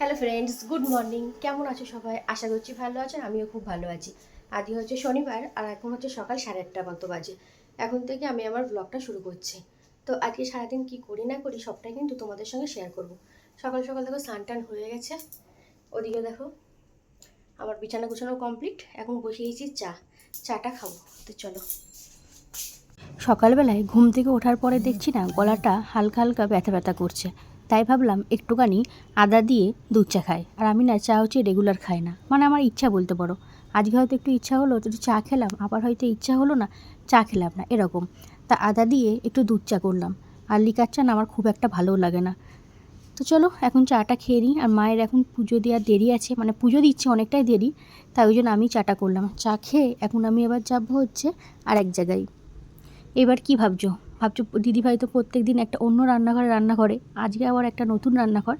Hello friends good morning কেমন আছো সবাই? আশা করছি ভালো আছেন, আমিও খুব ভালো আছি। আজকে হচ্ছে শনিবার আর এখন হচ্ছে সকাল সাড়ে আটটা মতো বাজে। এখন থেকে আমি আমার ব্লগটা শুরু করছি। তো আজকে সারাদিন কি করি না করি সবটাই কিন্তু তোমাদের সঙ্গে শেয়ার করব। সকাল সকাল দেখো স্নান টান হয়ে গেছে। ওদিকে দেখো, আমার বিছানা গুছানো কমপ্লিট এখন বসিয়েছি চা। চাটা খাব, তো চলো। সকালবেলায় ঘুম থেকে ওঠার পরে দেখছি না গলাটা হালকা হালকা ব্যথা ব্যথা করছে। তাই ভাবলাম একটুখানি আদা দিয়ে দুধ চা খাই। আর আমি না চা হচ্ছে রেগুলার খাই না। মানে আমার ইচ্ছা বলতে পারো। আজকে হয়তো একটু ইচ্ছা হলো তো চা খেলাম, আবার হয়তো ইচ্ছা হলো না, চা খেলাম না, এরকম। তা আদা দিয়ে একটু দুধ চা করলাম। আর লিকার চা না আমার খুব একটা ভালোও লাগে না। তো চলো, এখন চাটা খেয়ে নিই। আর মায়ের এখন পুজো দেওয়ার দেরি আছে। মানে পুজো দিচ্ছে অনেকটাই দেরি। তাই ওই জন্য আমি চাটা করলাম। চা খেয়ে এখন আমি এবার যাব হচ্ছে আর এক জায়গায়। এবার কি ভাবছ? ভাবছ দিদিভাই তো প্রত্যেক দিন একটা অন্য রান্নাঘরে রান্না করে, আজকে আবার একটা নতুন রান্নাঘর।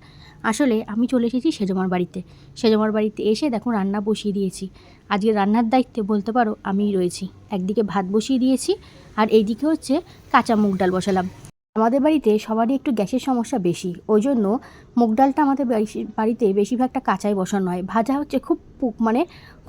আসলে আমি চলে এসেছি সেজমার বাড়িতে। সেজমার বাড়িতে এসে দেখো রান্না বসিয়ে দিয়েছি। আজকে রান্নার দায়িত্বে বলতে পারো, আমিই রয়েছি। একদিকে ভাত বসিয়ে দিয়েছি, আর এইদিকে হচ্ছে কাঁচা মুগ ডাল বসালাম। আমাদের বাড়িতে সবারই একটু গ্যাসের সমস্যা বেশি। ওই জন্য মুগ ডালটা আমাদের বাড়িতে বেশিরভাগটা কাঁচাই বসানো হয়। ভাজা হচ্ছে খুব মানে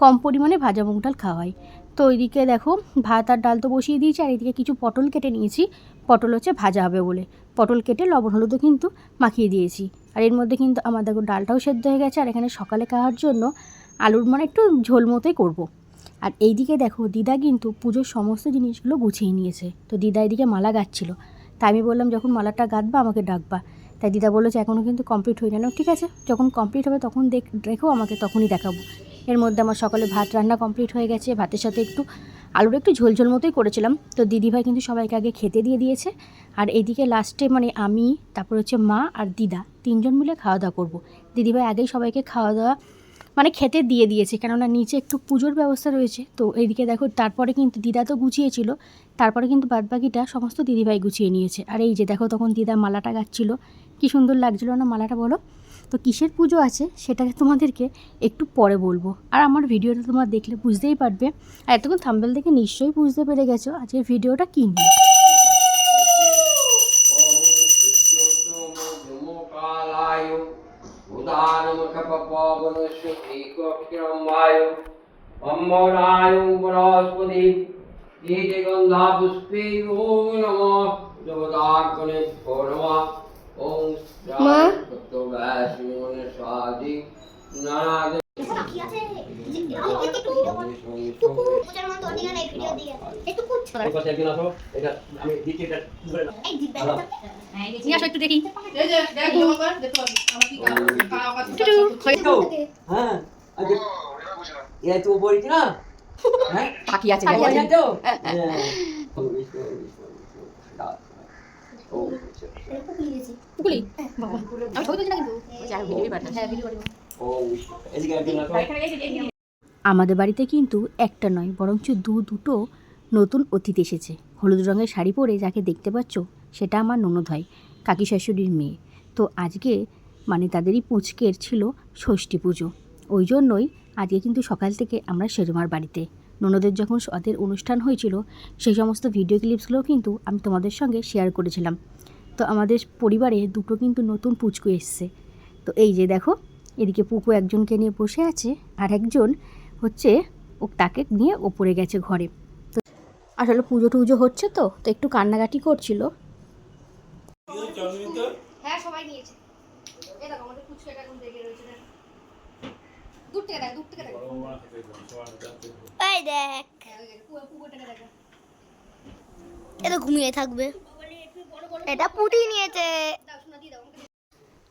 কম পরিমাণে ভাজা মুগ ডাল খাওয়া হয়। তো ওইদিকে দেখো, ভাত আর ডাল তো বসিয়ে দিয়েছি, আর এদিকে কিছু পটল কেটে নিয়েছি। পটল হচ্ছে ভাজা হবে বলে। পটল কেটে লবণ হলুদও কিন্তু মাখিয়ে দিয়েছি। আর এর মধ্যে কিন্তু আমার দেখো ডালটাও সেদ্ধ হয়ে গেছে, আর এখানে সকালে খাওয়ার জন্য আলুর মানে একটু ঝোল মতোই করব। আর এইদিকে দেখো দিদা কিন্তু পুজোর সমস্ত জিনিসগুলো গুছিয়ে নিয়েছে। তো দিদা এদিকে মালা গাচ্ছিল। তাই আমি বললাম, যখন মালাটা গাঁথবা, আমাকে ডাকবা। তাই দিদা বলল যে এখনও কিন্তু কমপ্লিট হয়ে গেল। ঠিক আছে, যখন কমপ্লিট হবে, তখন দেখ রেখো আমাকে তখনই দেখাবো। এর মধ্যে আমার সকালে ভাত রান্না কমপ্লিট হয়ে গেছে। ভাতের সাথে একটু আলুর একটু ঝোল ঝোল মতোই করেছিলাম। তো দিদিভাই কিন্তু সবাইকে আগে খেতে দিয়ে দিয়েছে। আর এদিকে লাস্টে মানে আমি, তারপর হচ্ছে মা আর দিদা, তিনজন মিলে খাওয়া দাওয়া করব। দিদিভাই আগেই সবাইকে খাওয়া দাওয়া মানে খেতে দিয়ে দিয়েছে, কেননা নিচে একটু পুজোর ব্যবস্থা রয়েছে। তো এইদিকে দেখো, তারপরে কিন্তু দিদা তো গুছিয়েছিল, তারপরে কিন্তু বাদবাকিটা সমস্ত দিদিভাই গুছিয়ে নিয়েছে। আর এই যে দেখো, তখন দিদা মালাটা গাচ্ছিল। কি সুন্দর লাগছিল না মালাটা বলো? তো কিসের পুজো আছে সেটাকে তোমাদেরকে একটু পরে বলব। আর আমার ভিডিওটা তোমরা দেখলে বুঝতেই পারবে। আর এতক্ষণ থাম্বেল দেখে নিশ্চয়ই বুঝতে পেরে গেছো আজকের ভিডিওটা কী নিয়ে। उदानमुखपवनश्रुतिकोक्षरम्वाय अम्बराय बृहस्पति गीते गन्धा पुष्पे ॐ नमः जगदार्पणे नमः ॐ स्वादि नाराज নিয়ে আসো একটু দেখি। হ্যাঁ এ তো বলছি না? হ্যাঁ? পাখি আছে পাখি আছে তো? হ্যাঁ পুকুলি? বাবা আমি ছবি তুলছি না কিন্তু। হ্যাঁ ভিডিও পাঠাচ্ছি আমাদের বাড়িতে কিন্তু একটা নয় বরঞ্চ দু দুটো নতুন অতিথি এসেছে। হলুদ রঙের শাড়ি পরে যাকে দেখতে পাচ্ছ, সেটা আমার ননদ হয় কাকি শাশুড়ির মেয়ে। তো আজকে মানে তাদেরই পুচকের ছিল ষষ্ঠী পুজো। ওই জন্যই আজকে কিন্তু সকাল থেকে আমরা সেজমার বাড়িতে। ননদের যখন সদের অনুষ্ঠান হয়েছিল, সেই সমস্ত ভিডিও ক্লিপসগুলোও কিন্তু আমি তোমাদের সঙ্গে শেয়ার করেছিলাম। তো আমাদের পরিবারে দুটো কিন্তু নতুন পুচকু এসছে। তো এই যে দেখো, এদিকে পুকু একজনকে নিয়ে বসে আছে আর একজন হচ্ছে ও তাকে নিয়ে ওপরে গেছে ঘরে। আসলে পুজো টুজো হচ্ছে তো তো একটু কান্নাকাটি করছিল। হ্যাঁ সবাই নিয়েছে। এই দেখো আমাদের ফুচকাটা এখন দেখে রয়েছে দেখ। দূর থেকে দেখ দূর থেকে দেখ। এই দেখ। হ্যাঁ, দেখ, এটা ঘুমিয়ে থাকবে। এটা পুটি নিয়েছে।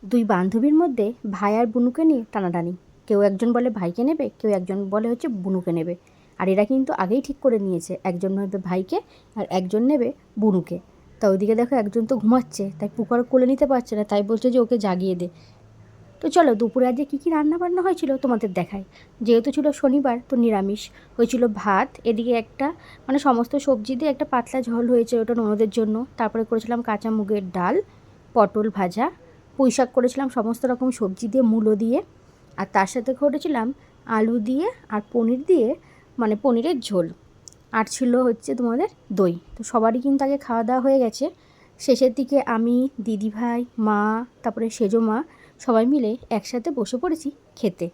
দুই বান্ধবীর মধ্যে ভাই আর বুনুকে নিয়ে টানাটানি। কেউ একজন বলে ভাইকে নেবে কেউ একজন বলে হচ্ছে বুনুকে নেবে। আর এরা কিন্তু আগেই ঠিক করে নিয়েছে, একজন নেবে ভাইকে আর একজন নেবে বুনুকে। তা ওইদিকে দেখো একজন তো ঘুমাচ্ছে, তাই পুকুর কোলে নিতে পারছে না, তাই বলছে যে ওকে জাগিয়ে দে। তো চলো দুপুরে আজকে কী কী রান্না বান্না হয়েছিল তোমাদের দেখাই। যেহেতু ছিল শনিবার, তো নিরামিষ। হয়েছিল ভাত, এদিকে একটা মানে সমস্ত সবজি দিয়ে একটা পাতলা ঝোল হয়েছে ওটা ননদের জন্য। তারপরে করেছিলাম কাঁচা মুগের ডাল, পটল ভাজা। পুঁই শাক করেছিলাম সমস্ত রকম সবজি দিয়ে, মূলো দিয়ে। আর তার সাথে করেছিলাম আলু দিয়ে আর পনির দিয়ে মানে পনিরের ঝোল। আর ছিল হচ্ছে তোমাদের দই। তো সবারই কিন্তু আগে খাওয়া দাওয়া হয়ে গেছে। শেষের দিকে আমি, দিদিভাই, মা, তারপরে সেজো মা সবাই মিলে একসাথে বসে পড়েছি খেতে।